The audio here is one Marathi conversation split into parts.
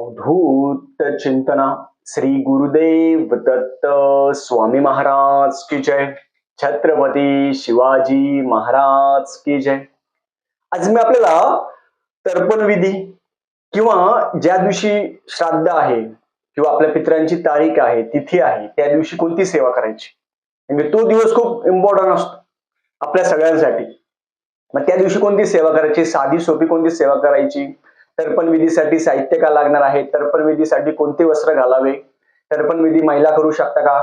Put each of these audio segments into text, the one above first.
अवधूत चिंतना श्री गुरुदेव दत्त स्वामी महाराज की जय। छत्रपती शिवाजी महाराज की जय। आज मी आपल्याला तर्पण विधी किंवा ज्या दिवशी श्राद्ध आहे किंवा आपल्या पितरांची तारीख आहे तिथी आहे त्या दिवशी कोणती सेवा करायची? म्हणजे तो दिवस खूप इम्पॉर्टंट असतो आपल्या सगळ्यांसाठी. मग त्या दिवशी कोणती सेवा करायची? साधी सोपी कोणती सेवा करायची? तर्पण विधीसाठी साहित्य का लागणार आहे? तर्पण विधीसाठी कोणते वस्त्र घालावे? तर्पण विधी महिला करू शकता का?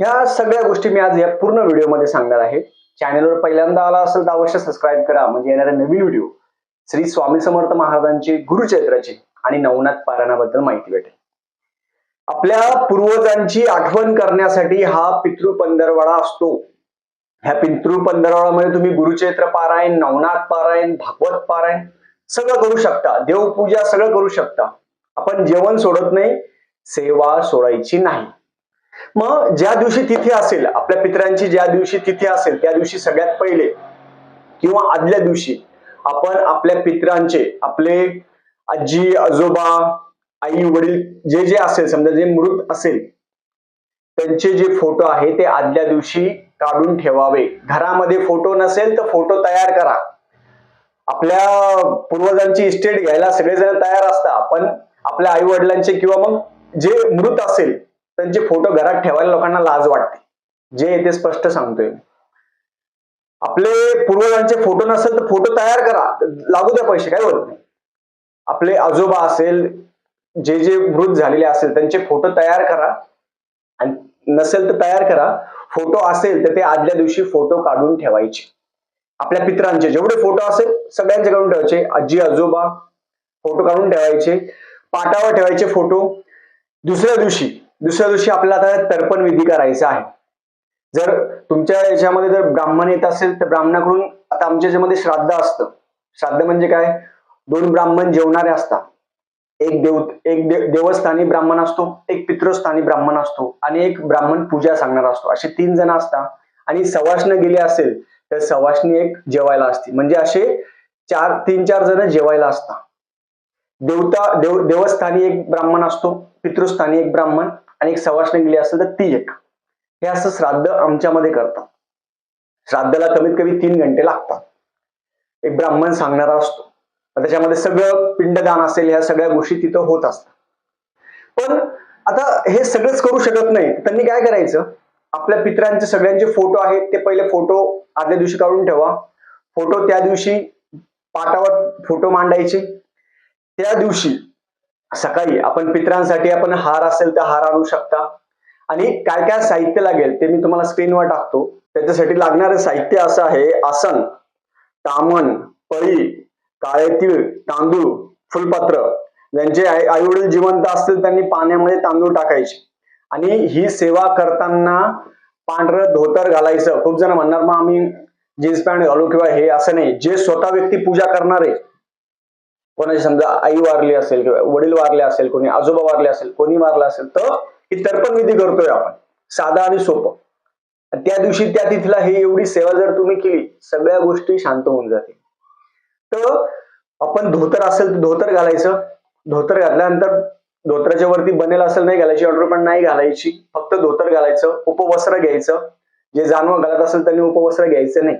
ह्या सगळ्या गोष्टी मी आज या पूर्ण व्हिडिओमध्ये सांगणार आहे. चॅनलवर पहिल्यांदा आला असेल तर अवश्य सबस्क्राईब करा. म्हणजे येणारे नवीन व्हिडिओ श्री स्वामी समर्थ महाराजांची गुरुचैत्राची आणि नवनाथ पारायणाबद्दल माहिती भेटेल. आपल्या पूर्वजांची आठवण करण्यासाठी हा पितृ पंधरवाडा असतो. ह्या पितृ पंधरवाडामध्ये तुम्ही गुरुचैत्र पारायण नवनाथ पारायण भागवत पारायण सगळं करू शकता. देवपूजा सगळं करू शकता. आपण जेवण सोडत नाही सेवा सोडायची नाही. मग ज्या दिवशी तिथी असेल आपल्या पितरांची ज्या दिवशी तिथी असेल त्या दिवशी सगळ्यात पहिले किंवा आदल्या दिवशी आपण आपल्या पितरांचे आपले आजी आजोबा आई वडील जे जे असेल समजा जे मृत असेल त्यांचे जे फोटो आहे ते आदल्या दिवशी काढून ठेवावे. घरामध्ये फोटो नसेल तर फोटो तयार करा. आपल्या पूर्वजांची इस्टेट घ्यायला सगळेजण तयार असतात पण आपल्या आई वडिलांचे किंवा मग जे मृत असेल त्यांचे फोटो घरात ठेवायला लोकांना लाज वाटते. जे येथे स्पष्ट सांगतोय. आपले पूर्वजांचे फोटो नसेल तर फोटो तयार करा. लागू द्या पैसे काय होत नाही. आपले आजोबा असेल जे जे मृत झालेले असेल त्यांचे फोटो तयार करा. आणि नसेल तर तयार करा. फोटो असेल तर ते आदल्या दिवशी फोटो काढून ठेवायचे. आपल्या पित्रांचे जेवढे फोटो असेल सगळ्यांचे काढून ठेवायचे. आजी आजोबा फोटो काढून ठेवायचे. पाटावर ठेवायचे फोटो. दुसऱ्या दिवशी दुसऱ्या दिवशी आपल्याला आता तर्पण विधी करायचा आहे. जर तुमच्या याच्यामध्ये जर ब्राह्मण येत असेल तर ब्राह्मणाकडून आता आमच्या याच्यामध्ये श्राद्ध असतं. श्राद्ध म्हणजे काय? दोन ब्राह्मण जेवणारे असतात. एक देव एक देवस्थानी ब्राह्मण असतो एक पितृस्थानी ब्राह्मण असतो आणि एक ब्राह्मण पूजा सांगणार असतो. असे तीन जण असतात. आणि सवाष्ण गेले असेल तर सवाशनी एक जेवायला असते. म्हणजे असे चार तीन चार जण जेवायला असतात. देवता देव देवस्थानी एक ब्राह्मण असतो पितृस्थानी एक ब्राह्मण आणि एक सवाष्ण गेली असेल तर ती एक. हे असं श्राद्ध आमच्यामध्ये करतात. श्राद्धाला कमीत कमी तीन घंटे लागतात. एक ब्राह्मण सांगणारा असतो. त्याच्यामध्ये सगळं पिंडदान असेल ह्या सगळ्या गोष्टी तिथं होत असतात. पण आता हे सगळंच करू शकत नाही त्यांनी काय करायचं? आपल्या पित्रांचे सगळ्यांचे फोटो आहेत ते पहिले फोटो आदल्या दिवशी काढून ठेवा. फोटो त्या दिवशी पाटावर फोटो मांडायचे. त्या दिवशी सकाळी आपण पित्रांसाठी आपण हार असेल तर हार आणू शकता. आणि काय काय साहित्य लागेल ते मी तुम्हाला स्क्रीनवर टाकतो. त्याच्यासाठी लागणारं साहित्य असं आहे आसन तामण पळी काळे तीळ तांदूळ फुलपत्र. ज्यांचे आई वडील जिवंत असतील त्यांनी पाण्यामध्ये तांदूळ टाकायचे. आणि ही सेवा करताना पांढरं धोतर घालायचं. खूप जण म्हणणार मग आम्ही जीन्स पॅन्ट घालू किंवा हे असं नाही. जे स्वतः व्यक्ती पूजा करणारे कोणाची समजा आई वारली असेल किंवा वडील वारले असेल कोणी आजोबा वारले असेल कोणी वारला असेल तर ही तर्पण विधी करतोय आपण. साधा आणि सोपं. त्या दिवशी त्या तिथीला हे एवढी सेवा जर तुम्ही केली सगळ्या गोष्टी शांत होऊन जातील. तर आपण धोतर असेल तर धोतर घालायचं. धोतर घातल्यानंतर धोत्राच्या वरती बनेल असेल नाही घालायची ऑर्डर पण नाही घालायची फक्त धोतर घालायचं उपवस्त्र घ्यायचं. जे जानवं घालत असेल त्यांनी उपवस्त्र घ्यायचं नाही.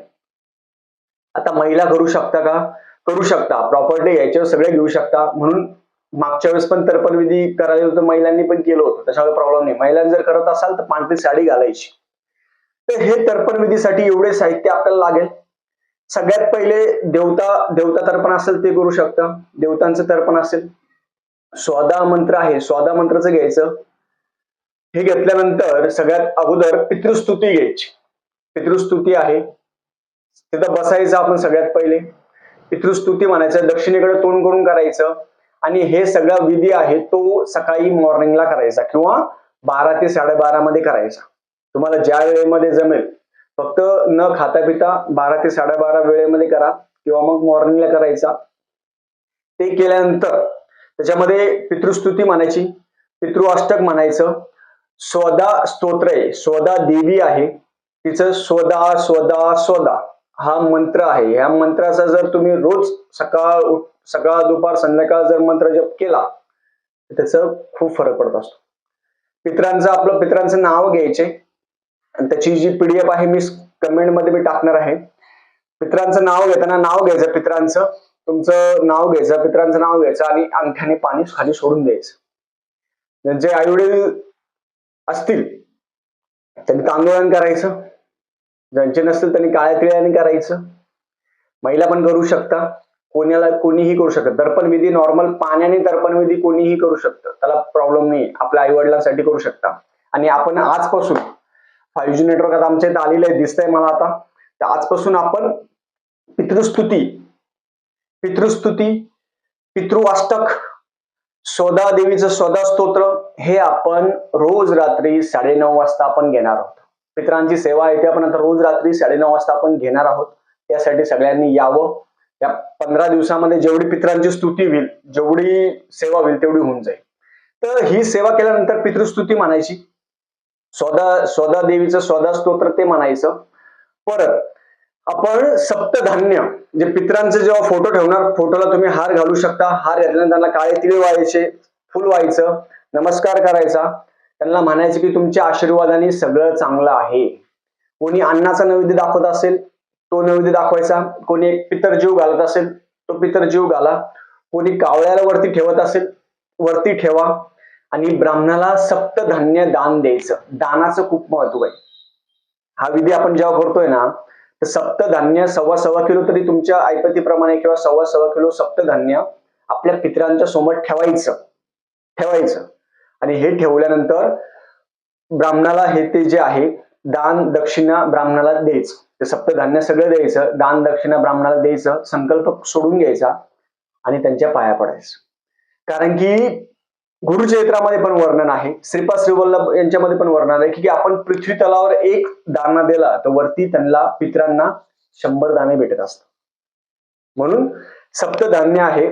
आता महिला करू शकता का? करू शकता. प्रॉपर्टी घ्यायच्यावर सगळे घेऊ शकता. म्हणून मागच्या वेळेस पण तर्पणविधी करायला होतं महिलांनी पण केलं होतं. त्याच्यामुळे प्रॉब्लेम नाही. महिलांनी जर करत असाल तर पांढरी साडी घालायची. तर हे तर्पणविधीसाठी एवढे साहित्य आपल्याला लागेल. सगळ्यात पहिले देवता देवता तर्पण असेल ते करू शकता. देवतांचं तर्पण असेल. स्वादा मंत्र आहे. स्वादा मंत्राचं घ्यायचं. हे घेतल्यानंतर सगळ्यात अगोदर पितृस्तुती घ्यायची. पितृस्तुती आहे. तिथं बसायचं आपण सगळ्यात पहिले. पितृस्तुती म्हणायचं दक्षिणेकडे तोंड करून करायचं. आणि हे सगळा विधी आहे तो सकाळी मॉर्निंगला करायचा किंवा बारा ते साडेबारा मध्ये करायचा. तुम्हाला ज्या वेळेमध्ये जमेल. फक्त न खाता पिता बारा ते साडेबारा वेळेमध्ये करा किंवा मग मॉर्निंगला करायचा. ते केल्यानंतर त्याच्यामध्ये पितृस्तुती म्हणायची पितृअष्टक म्हणायचं स्वदा स्तोत्र आहे स्वदा देवी आहे तिचं स्वदा स्वदा स्वदा हा मंत्र आहे. ह्या मंत्राचा जर तुम्ही रोज सकाळ उठ- सकाळ दुपार संध्याकाळ जर मंत्र जप केला त्याचं खूप फरक पडत असतो. पित्रांचं आपलं पित्रांचं नाव घ्यायचे. आणि त्याची जी पीडीएफ आहे मी कमेंटमध्ये मी टाकणार आहे. पित्रांचं नाव घेताना नाव घ्यायचं पित्रांचं. तुमचं नाव घ्यायचं पित्रांचं नाव घ्यायचं आणि अंगठ्याने पाणी खाली सोडून द्यायचं. ज्यांचे आई वडील असतील त्यांनी तांदूळाने करायचं. ज्यांचे नसतील त्यांनी काळ्या तिळ्याने करायचं. महिला पण करू शकता. कोणाला कोणीही करू शकत. दर्पण विधी नॉर्मल पाण्याने दर्पण विधी कोणीही करू शकतं. त्याला प्रॉब्लेम नाही. आपल्या आई वडिलांसाठी करू शकता. आणि आपण आजपासून फाईव्ह जी नेटवर्क आता आमच्या इथं आलेलं आहे दिसतंय मला आता. आजपासून आपण पितृस्तुती पितृस्तुती पितृवाष्टक स्वदा देवीचं स्वदा स्तोत्र हे आपण रोज रात्री साडेनऊ वाजता आपण घेणार आहोत. पितरांची सेवा आहे ते आपण आता रोज रात्री साडेनऊ वाजता आपण घेणार आहोत. त्यासाठी सगळ्यांनी यावं. या पंधरा दिवसामध्ये जेवढी पितरांची स्तुती होईल जेवढी सेवा होईल तेवढी होऊन जाईल. तर ही सेवा केल्यानंतर पितृस्तुती म्हणायची. स्वदा स्वदा देवीचं स्वदा स्तोत्र ते म्हणायचं. परत आपण सप्तधान्य जे पित्रांचे जेव्हा फोटो ठेवणार फोटोला तुम्ही हार घालू शकता. हार घातल्यानंतर त्यांना काळे तिळे व्हायचे फुल व्हायचं नमस्कार करायचा. त्यांना म्हणायचं की तुमच्या आशीर्वादाने सगळं चांगलं आहे. कोणी अन्नाचा नैवेद्य दाखवत असेल तो नैवेद्य दाखवायचा. कोणी एक पितर जीव घालत असेल तो पितर जीव घाला. कोणी कावळ्याला वरती ठेवत असेल वरती ठेवा. आणि ब्राह्मणाला सप्तधान्य दान द्यायचं. दानाचं खूप महत्त्व आहे. हा विधी आपण जेव्हा करतोय ना तर सप्तधान्य सव्वा सव्वा किलो तरी तुमच्या ऐपतीप्रमाणे किंवा सव्वा सव्वा किलो सप्तधान्य आपल्या पितरांच्या समोर ठेवायचं. ठेवायचं. आणि हे ठेवल्यानंतर ब्राह्मणाला हे ते जे आहे दान दक्षिणा ब्राह्मणाला द्यायचं. ते सप्तधान्य सगळं द्यायचं दान दक्षिणा ब्राह्मणाला द्यायचं संकल्प सोडून घ्यायचा आणि त्यांच्या पाया पडायचं. कारण की गुरुचरित्रामध्ये पण वर्णन आहे. श्रीपाद श्रीवल्लभ यांच्यामध्ये पण वर्णन आहे की आपण पृथ्वी तलावर एक दाना दिला तर वरती त्यांना पित्रांना शंभर दाणे भेटत असतात. म्हणून सप्तधान्य आहे.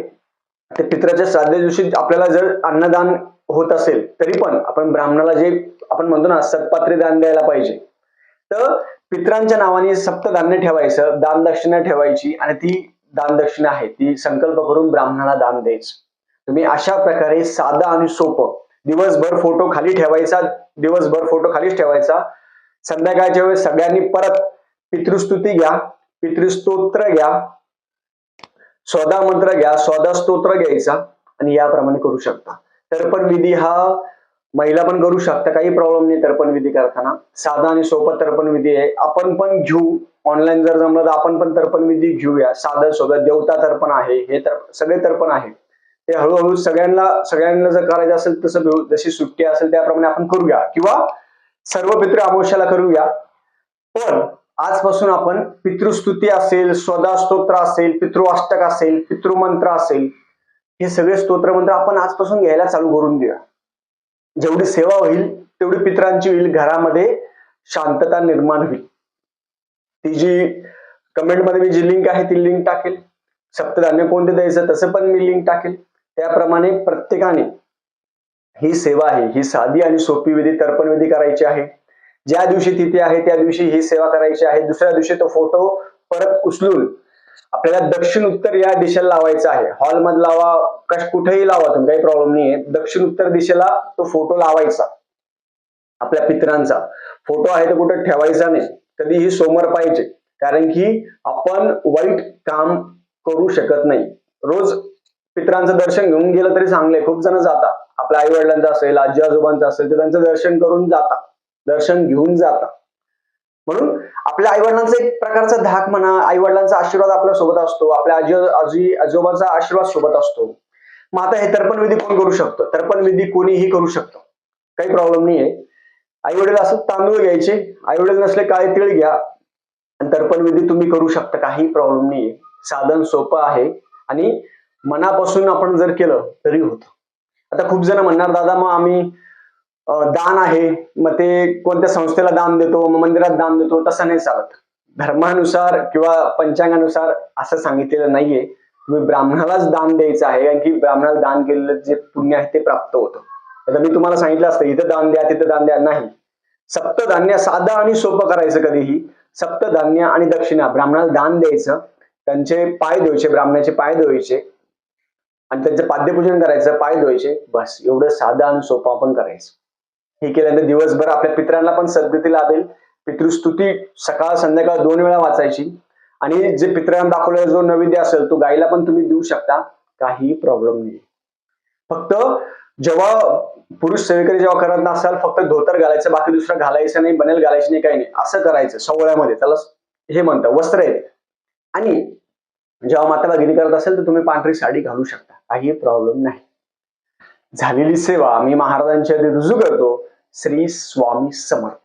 ते पित्राच्या श्राद्ध दिवशी आपल्याला जर अन्नदान होत असेल तरी पण आपण ब्राह्मणाला जे आपण म्हणतो ना सतपात्री दान द्यायला पाहिजे. तर पित्रांच्या नावाने सप्तधान्य ठेवायचं दान दक्षिणा ठेवायची आणि ती दान दक्षिणा आहे. ती संकल्प करून ब्राह्मणाला दान द्यायचं. तुम्ही अशा प्रकारे साधा आणि सोपं दिवसभर फोटो खाली ठेवायचा दिवसभर फोटो खालीच ठेवायचा. संध्याकाळच्या वेळेस सगळ्यांनी परत पितृस्तुती घ्या पितृस्तोत्र घ्या स्वदा मंत्र घ्या स्वदा स्तोत्र घ्यायचा आणि याप्रमाणे करू शकता. तर्पण विधी हा महिला पण करू शकता काही प्रॉब्लेम नाही तर्पण विधी करताना. साधा आणि सोपं तर्पण विधी आहे. आपण पण घेऊ. ऑनलाईन जर जमलं तर आपण पण तर्पण विधी घेऊया. साधं सोबत देवता तर्पण आहे हे तर सगळे तर्पण आहे. ते हळूहळू सगळ्यांना सगळ्यांना जर करायचं असेल तसं जशी सुट्टी असेल त्याप्रमाणे आपण करूया. किंवा सर्व पितृ अमावश्याला करूया. पण आजपासून आपण पितृस्तुती असेल स्वदा स्तोत्र असेल पितृअष्टक असेल पितृमंत्र असेल हे सगळे स्तोत्र मंत्र आपण आजपासून घ्यायला चालू करून देऊया. जेवढी सेवा होईल तेवढी पितरांची होईल घरामध्ये शांतता निर्माण होईल. ती जी कमेंटमध्ये मी जी लिंक आहे ती लिंक टाकेल. सप्तधान्य कोणते द्यायचं तसं पण मी लिंक टाकेल. त्याप्रमाणे प्रत्येकाने ही सेवा आहे ही साधी आणि सोपी विधी तर्पण विधी करायची आहे. ज्या दिवशी तिथे आहे त्या दिवशी ही सेवा करायची आहे. दुसऱ्या दिवशी तो फोटो परत उचलून आपल्याला दक्षिण उत्तर या दिशेला लावायचा आहे. हॉलमध्ये लावा कश कुठेही लावा तुम्ही काही प्रॉब्लेम नाहीये. दक्षिण उत्तर दिशेला तो फोटो लावायचा. आपल्या पितरांचा. फोटो आहे तो कुठे ठेवायचा नाही. कधीही समोर पाहिजे. कारण की आपण वाईट काम करू शकत नाही. रोज पित्रांचं दर्शन घेऊन गेलं तरी चांगले. खूप जण जातात. आपल्या आई वडिलांचं असेल आजी आजोबांचं असेल तर त्यांचं दर्शन करून जातात. दर्शन घेऊन जातात. म्हणून आपल्या आई वडिलांचा एक प्रकारचा धाक म्हणा आई वडिलांचा आशीर्वाद आपल्यासोबत असतो. आपल्या आजी आजी आजोबांचा आशीर्वाद सोबत असतो. मग आता हे तर्पण विधी कोण करू शकतो? तर्पण विधी कोणीही करू शकतो. काही प्रॉब्लेम नाहीये. आई वडील असं तांदूळ घ्यायचे. आई वडील नसले काळे तिळ घ्या. आणि तर्पण विधी तुम्ही करू शकता. काही प्रॉब्लेम नाहीये. साधन सोपं आहे. आणि मनापासून आपण जर केलं तरी होतं. आता खूप जण म्हणणार दादा मग आम्ही दान आहे. मग ते कोणत्या संस्थेला दान देतो? मग मंदिरात दान देतो? तसं नाही चालत. धर्मानुसार किंवा पंचांगानुसार असं सांगितलेलं नाहीये. तुम्ही ब्राह्मणालाच दान द्यायचं आहे. कारण की ब्राह्मणाला दान केलेलं जे पुण्य आहे ते प्राप्त होतं. आता मी तुम्हाला सांगितलं असतं इथं दान द्या तिथं दान द्या. नाही. सप्तधान्य साधं आणि सोपं करायचं कधीही. सप्तधान्य आणि दक्षिणा ब्राह्मणाला दान द्यायचं. त्यांचे पाय धुवायचे ब्राह्मणाचे पाय धुवायचे. आणि त्यांचं पाद्यपूजन करायचं पाय धुवायचे बस एवढं साधं आणि सोपं आपण करायचं. हे केल्यानंतर दिवसभर आपल्या पित्रांना पण सद्गतीला लाभेल. पितृस्तुती सकाळ संध्याकाळ दोन वेळा वाचायची. आणि जे पित्रांना दाखवलेला जो नैवेद्य असेल तो गायला पण तुम्ही देऊ शकता. काही प्रॉब्लेम नाही फक्त जेव्हा पुरुष सेवेकरी जेव्हा करत नसाल फक्त धोतर घालायचं बाकी दुसरं घालायचं नाही बनेल घालायचं नाही काही नाही. असं करायचं सवळ्यामध्ये. त्याला हे म्हणतात वस्त्र आहे आणि जेव्हा माता भगिनी करत असेल तर तुम्ही पांढरी साडी घालू शकता. काही प्रॉब्लेम नाही. झालेली सेवा मी महाराजांच्या रुजू करतो. श्री स्वामी समर्थ.